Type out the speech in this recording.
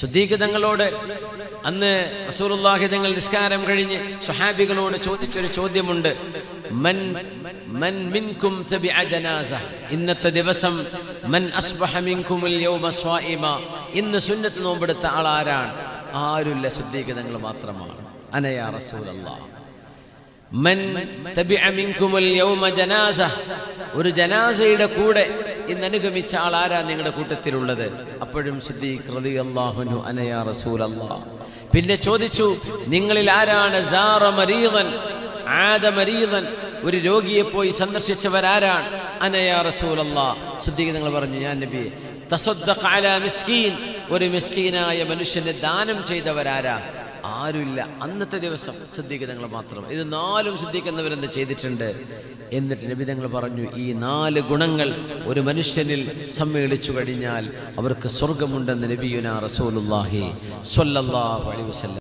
സുദ്ദീഖ് തങ്ങളോട് അന്ന് റസൂലുള്ളാഹി തങ്ങൾ നിസ്കാരം കഴിഞ്ഞ് സുഹാബികളോട് ചോദിച്ചൊരു ചോദ്യമുണ്ട്. മൻ മൻ മിൻകും ജനാസ. ഇന്നത്തെ ദിവസം മൻ അസ്ബഹ യൗമ ഇന്ന് സുന്നത്ത് നോമ്പെടുത്ത ആൾ ആരാണ് ആരുമില്ല സുദ്ദീഖ് തങ്ങൾ മാത്രമാണ് അനയാ റസൂലല്ലാഹ്. മൻ തബിഅ മിൻകുമുൽ യൗമ ജനാസ. ഒരു ജനാസയുടെ കൂടെ ഇന്ന് അനുഗമിച്ച ആൾ ആരാ നിങ്ങളുടെ കൂട്ടത്തിലുള്ളത്? അപ്പോഴും സിദ്ദീഖ് റളിയല്ലാഹുനു അനയാ റസൂലല്ലാഹ് പിന്നെ ചോദിച്ചു നിങ്ങളിൽ ആരാണ്? സാറ മരീദൻ ആദ മരീദൻ ഒരു രോഗിയെ പോയി സന്ദർശിച്ചവരാരാണ്? അനയാ റസൂലല്ലാഹ് സിദ്ദീഖ് നിങ്ങൾ പറഞ്ഞു ഞാൻ നബി തസദ്ദഖ അലാ മിസ്കീൻ. ഒരു മിസ്കീനായ മനുഷ്യന് ദാനം ചെയ്തവരാരാ? ആരുമില്ല. അന്നത്തെ ദിവസം ശ്രദ്ധിക്കുന്നങ്ങൾ മാത്രം. ഇത് നാലും ശ്രദ്ധിക്കുന്നവരെന്ത് ചെയ്തിട്ടുണ്ട്? എന്നിട്ട് നിബിധങ്ങൾ പറഞ്ഞു ഈ നാല് ഗുണങ്ങൾ ഒരു മനുഷ്യനിൽ സമ്മേളിച്ചു കഴിഞ്ഞാൽ അവർക്ക് സ്വർഗമുണ്ടെന്ന് നബിയുന റസൂലുല്ലാഹി സ്വല്ലല്ലാഹു അലൈഹി വസല്ലം.